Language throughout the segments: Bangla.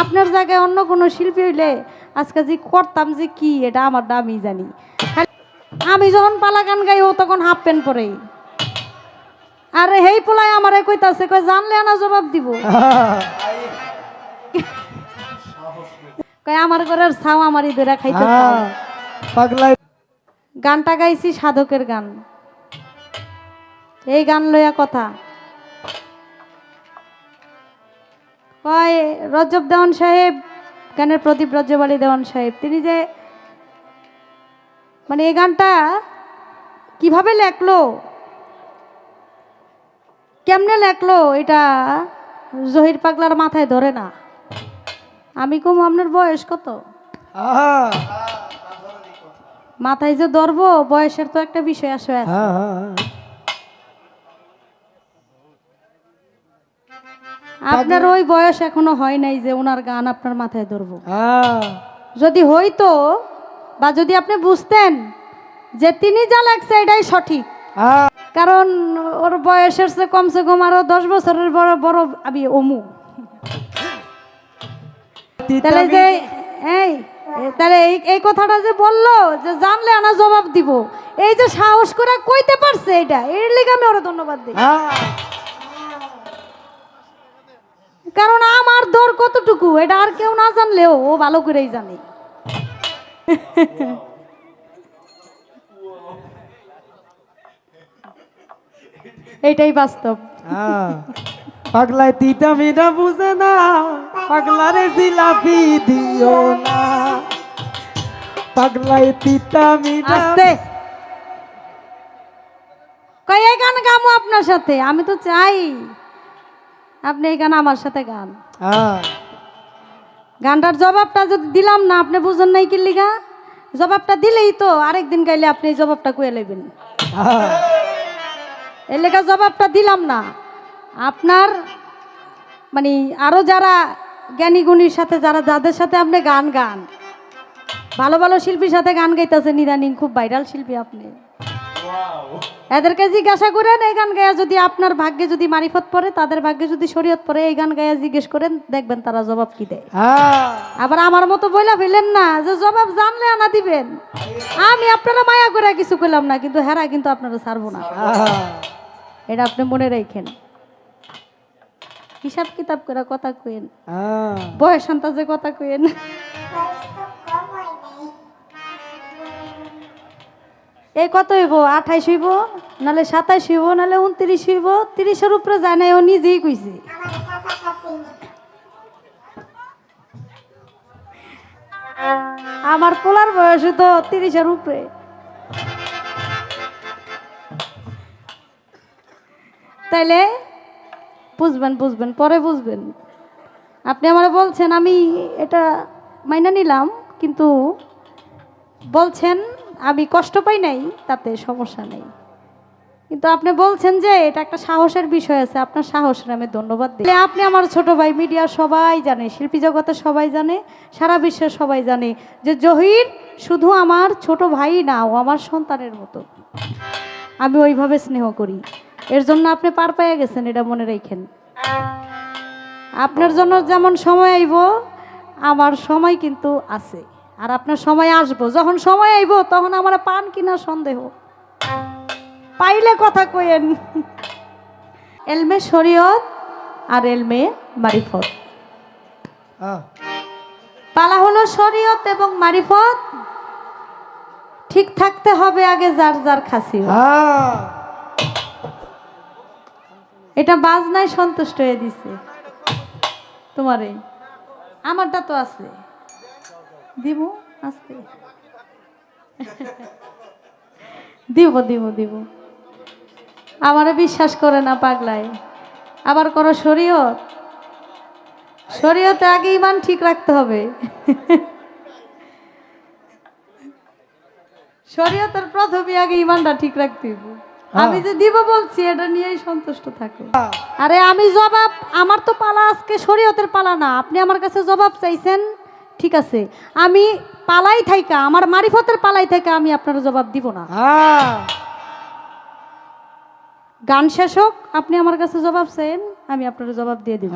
আপনার জায়গায় অন্য কোনো শিল্পী হইলে আজকে যে করতাম যে কি এটা আমার আমি জানি। আমি যখন পালা গান গাই ও তখন হাফ প্যান্ট পরে। আর হেই পোলায় আমারে কইতাছে কই জানলে আনা জবাব দিব। কই আমার ঘরের ছাও আমারই ধরে খাইতে হ্যাঁ, পাগলাই। গানটা গাইছি সাধকের গান। এই গান লইয়া কথা। হয় রজব দেওয়ান সাহেব গানের প্রদীপ রজ্জবালী দেওয়ান সাহেব তিনি যে মানে এই গানটা কীভাবে লেখলো? কেমনে লেখলো? এটা জহির পাগলার মাথায় ধরে না। আমি কম আপনার বয়স কত? হ্যাঁ মাথায় যে ধরবো বয়সের তো একটা বিষয় আসে আপনার ওই বয়স এখনও হয় নাই যে ওনার গান আপনার মাথায় ধরবো। যদি হইতো বা যদি আপনি বুঝতেন যে তিনি যা লাগছে এটাই সঠিক। কারণ ওর বয়সের চেয়ে কমসে কম আরও দশ বছরের বড় বড় আমি অমু। তাহলে যে এই তাহলে এই এই কথাটা যে বলল যে জানলে আনা জবাব দিব। এই যে সাহস করে কইতে পারছে এটা এর লিগে আমি ওরা ধন্যবাদ দিই। কারণ আমার দর কতটুকু এটা আর কেউ না জানলেও ও ভালো করেই জানে। এইটাই বাস্তব। হ্যাঁ পাগলাই তিতা মিটা বুঝে না পাগলারে জিলাপি দিও না। পাগলাই তিতা মিটা আস্তে। কই গান গামো আপনার সাথে আমি তো চাই। আপনি এই গান আমার সাথে গান। হ্যাঁ। গানটার জবাবটা যদি দিলাম না আপনি বুঝেন নাই কি লিগা? জবাবটা দিলেই তো আরেকদিন গাইলে আপনি এই জবাবটা কুয়ে লইবেন। হ্যাঁ। এর লেখা জবাবটা দিলাম না। আপনার মানে আরও যারা জ্ঞানী গুণীর সাথে যারা যাদের সাথে আপনি গান গান ভালো ভালো শিল্পীর সাথে গান গাইতেছেন ইদানিং খুব ভাইরাল শিল্পী আপনি। এদেরকে জিজ্ঞাসা করেন এই গান গায়া যদি আপনার ভাগ্যে যদি মারিফত পড়ে তাদের ভাগ্যে যদি শরীয়ত পড়ে এই গান গায়া জিজ্ঞেস করেন দেখবেন তারা জবাব কি দেয়। হ্যাঁ। আবার আমার মতো বইলা ফেলেন না যে জবাব জানলে আনা দিবেন। আমি আপনারা মায়া করে কিছু করলাম না কিন্তু হেরা কিন্তু আপনারা ছাড়বো না। হ্যাঁ। এটা আপনি মনে রাখেন। হিসাব কিতাব করে কথা কইেন হ্যাঁ। বয়স আন্তাজে কথা কইেন এই কত হইব? আঠাইশ হইব? নাহলে সাতাইশ হইব, নাহলে উনত্রিশ হইব? তিরিশের উপরে যায় না ও নিজেই কইছে। আমার পোলার বয়স তো তিরিশের উপরে। তাইলে বুঝবেন বুঝবেন, পরে বুঝবেন। আপনি আমার বলছেন, আমি এটা মাইনা নিলাম, কিন্তু বলছেন আমি কষ্ট পাই নাই, তাতে সমস্যা নেই। কিন্তু আপনি বলছেন যে এটা একটা সাহসের বিষয় আছে, আপনার সাহসের আমি ধন্যবাদ দিই। আপনি আমার ছোট ভাই মিডিয়া সবাই জানে, শিল্পী জগতে সবাই জানে, সারা বিশ্বের সবাই জানে যে জহির শুধু আমার ছোট ভাই না, ও আমার সন্তানের মতো। আমি ওইভাবে স্নেহ করি। এর জন্য আপনি পার পেয়ে গেছেন, এটা মনে রেখেন। আপনার জন্য যেমন সময় আইব, আমার সময় কিন্তু আছে। আর আপনার সময় আসব। যখন সময় আইব তখন আমার পান কিনা সন্দেহ। পাইলে কথা কইেন এলমে শরীয়ত আর এলমে মারিফত। পালা হলো শরীয়ত এবং মারিফত। ঠিক থাকতে হবে আগে যার যার খাসি এটা বাজনায় সন্তুষ্ট হয়ে দিছে। তোমারে। আমারটা তো আছে। দিব আস্তে দিব দিব দিব। আমারে বিশ্বাস করে না পাগলায়। আবার করো শরীয়ত। শরীয়তে আগে ইমান ঠিক রাখতে হবে। শরীয়তের প্রথমে আগে ইমানটা ঠিক রাখতে হবে। আমি যে দিব বলছি এটা নিয়েই সন্তুষ্ট থাকো। আরে আমি জবাব আমার তো পালা আজকে শরীয়তের পালা না। আপনি আমার কাছে জবাব চাইছেন? ঠিক আছে। আমি পালাই থাইকা আমার মারিফতের পালাই থাইকা আমি আপনার জবাব দিব না। গান শেষ হোক আপনি আমার কাছে জবাব চাইন আমি আপনার জবাব দিয়ে দিব।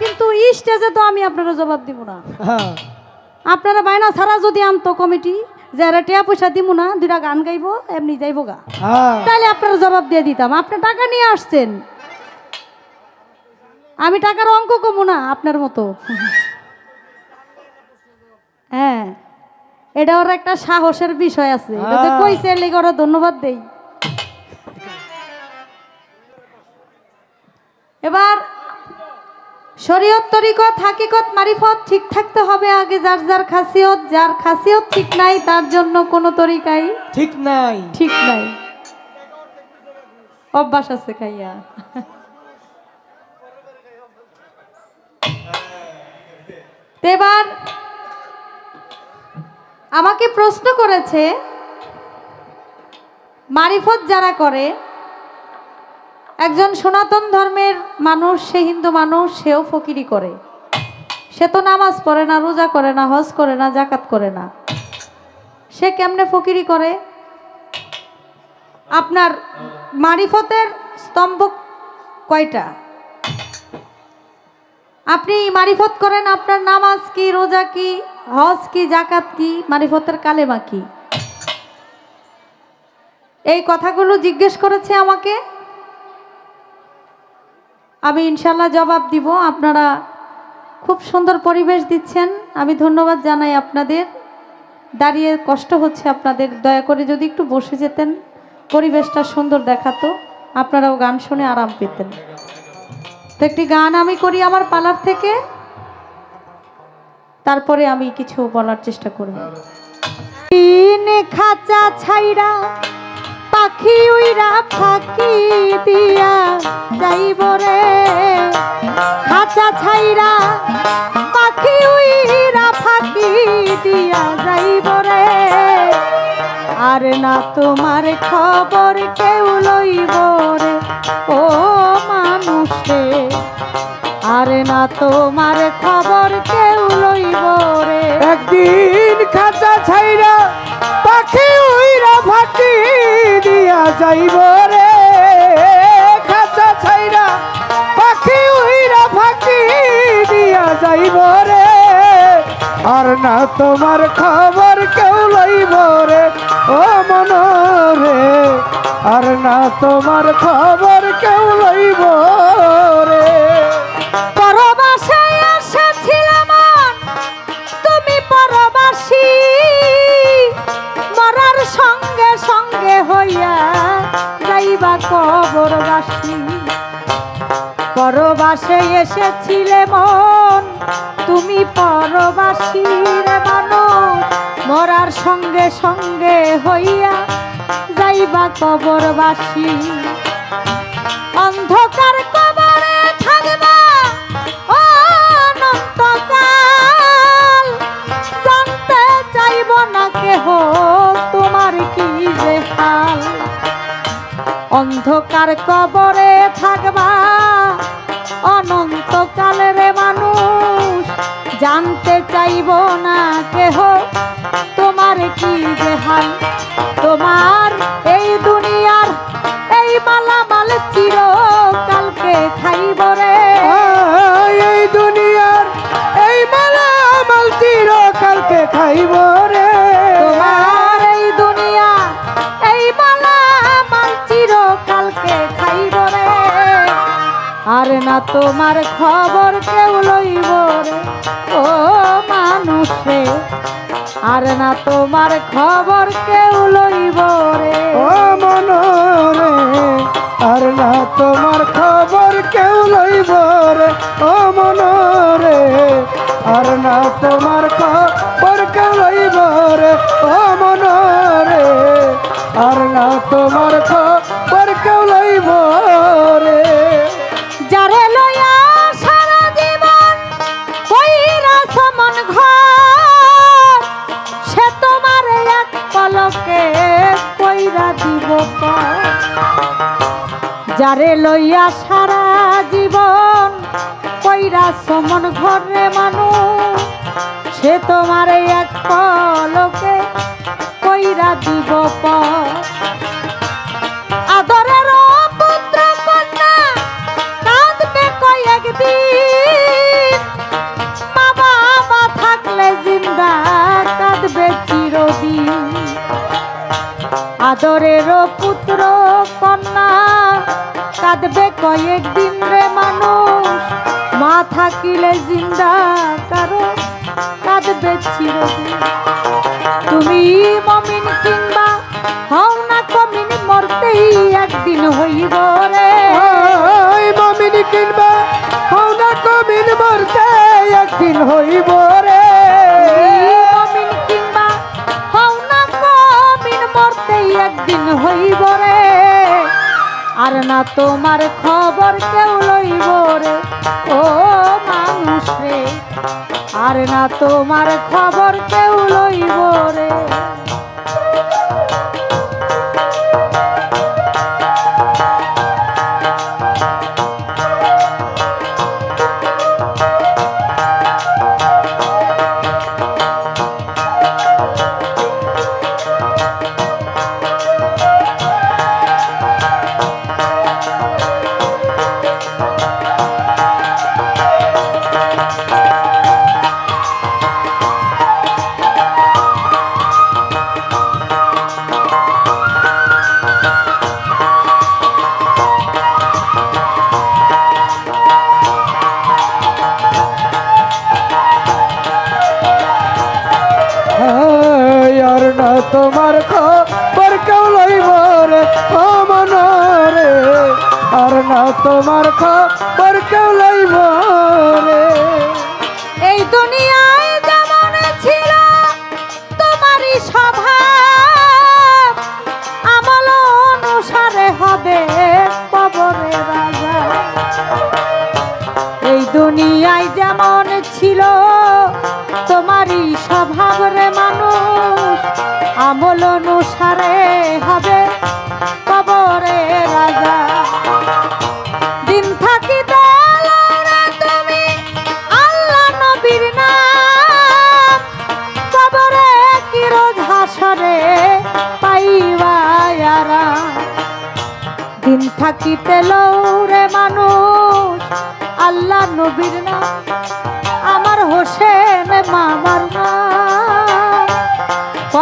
কিন্তু স্টেজে তো আমি আপনার জবাব দিব না। আপনারা বায়না ছাড়া যদি আনতো কমিটি যে আরে টিয়া পয়সা দিব না দুইটা গান গাইবো এমনি যাইবো গা। তাহলে আপনার জবাব দিয়ে দিতাম। আপনি টাকা নিয়ে আসছেন। আমি টাকার অঙ্ক কমু না আপনার মতো। হ্যাঁ এটা ওর একটা সাহসের বিষয় আছে। এটা। কইছে ওরা ধন্যবাদ দেই। এবার শরীয়ত তরিকত হাকিকত মারিফত ঠিক থাকতে হবে আগে যার যার খাসিয়ত যার খাসিয়ত ঠিক নাই তার জন্য কোনো তরিকাই ঠিক নাই। ঠিক নাই। অভ্যাস আছে খাইয়া। আমাকে প্রশ্ন করেছে, মারিফত যারা করে, একজন সনাতন ধর্মের মানুষ, সে হিন্দু মানুষ, সেও ফকিরি করে। সে তো নামাজ পড়ে না, রোজা করে না, হজ করে না জাকাত করে না। সে কেমনে ফকিরি করে? আপনার মারিফতের স্তম্ভ কয়টা? আপনি মারিফত করেন, আপনার নামাজ কি, রোজা কি? হজ কি জাকাত কি, মারিফতের কালেমা কি? এই কথাগুলো জিজ্ঞেস করেছে আমাকে। আমি ইনশাল্লাহ জবাব দিব। আপনারা খুব সুন্দর পরিবেশ দিচ্ছেন। আমি ধন্যবাদ জানাই আপনাদের। দাঁড়িয়ে কষ্ট হচ্ছে আপনাদের। দয়া করে যদি একটু বসে যেতেন, পরিবেশটা সুন্দর দেখাতো। আপনারাও গান শুনে আরাম পেতেন। তো একটি গান আমি করি আমার পালার থেকে। তারপরে আমি কিছু বলার চেষ্টা করব। তিন খাঁচা ছাইরা পাখি উইরা ফাঁকি দিয়া যাইব রে। খাঁচা ছাইরা পাখি উইরা ফাঁকি দিয়া যাইব রে। আর না তোমার খবর কেউ লইব রে। ও মানুষ আর না তোমার খবর কেউ লইব রে। একদিন খাঁচা ছাইরা পাখি উইরা ফাঁকি দিয়া যাইব রে। খাঁচা ছাইরা পাখি উইরা ফাঁকি দিয়া যাইব রে। আর না তোমার খবর কেউ লইব রে। ও মন রে আর না তোমার খবর এসেছিলে মন। তুমি পরবাসী রে মানুষ, মরার সঙ্গে সঙ্গে হইয়া যাইবা কবরবাসী। অন্ধকার কবরে থাকবা, অনন্তকাল। জানতে চাইব না কেহ তোমার কি যে হাল। অন্ধকার কবরে থাকবা অনন্তকাল রে মানুষ, জানতে চাইব না কেহ। তোমার কি যে হাল? তোমার এই দুনিয়ার এই মালামাল চিরকালকে খাইব রে। এই দুনিয়ার এই মালা মাল চিরকালকে খাইব রে। আর না তোমার খবর কেউ লইব ও মানুষ, আর না তোমার খবর কেউ লইব রে। ও মন রে আর না তোমার খবর কেউ লইব রে। ও মন রে আর না তোমার খবর কেউ লইব রে। ও মন রে আর না তোমার খবর যারে লইয়া সারা জীবন কইরা সমন ঘরে মানুষ, সে তোমার এক পলকে কইরা দিব পর কাঁদবে কয়েকদিন রে মানুষ। মা থাকিলে জিন্দা, কারও কাঁদবে চিরদিন। তুমি মমিন কিংবা হও না কমিন, মরতেই একদিন হইব রে। মমিন কিনবা হও না কমিন মরতে একদিন হইব রে। আর না তোমার খবর কেউ লইব রে। ও মানুষ আর না তোমার খবর কেউ লইব রে। হবে কবরে রাজা। দিন থাকিতে তুমি আল্লাহ নবীর নাম। কবরে কি হাসরে পাইবা আরাম। দিন থাকিতে লৌরে মানুষ আল্লাহ নবীর নাম। আমার হোসেন মামার নাম।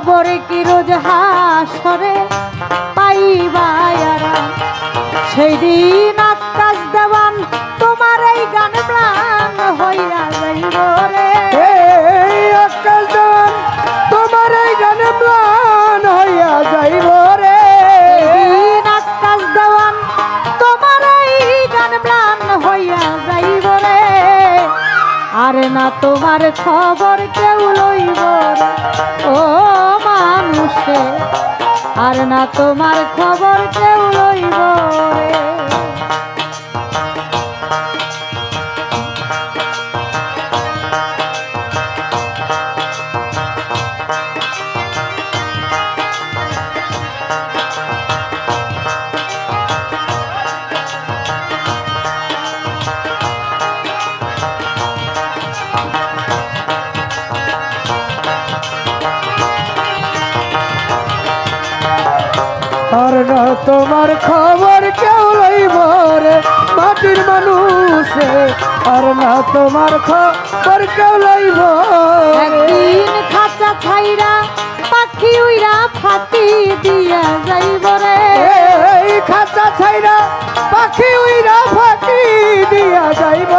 কবরে কি রোজ হাসরে পাইবা আরাম। সেই দিন আকাশ দেওয়ান তোমার এই গান প্রাণ হইয়া যাইব রে। আকাশ দান তোমার এই গানে ম্লান হইয়া যাইব রে। আকাশ দেওয়ান তোমার এই গান প্রাণ হইয়া যাইব রে। আর না তোমার খবর কেউ লইব ও মানুষে। আর না তোমার খবর কেউ লইব রে। আর না তোমার খবর কেউ লইব রে মাটির মানুষে আর না তোমার খবর কেউ লইব। একদিন খাঁচা ছাইরা পাখি উইরা ফাঁকি দিয়া যাইব রে এই খাঁচা ছাইরা পাখি উইরা ফাঁকি দিয়া যাইব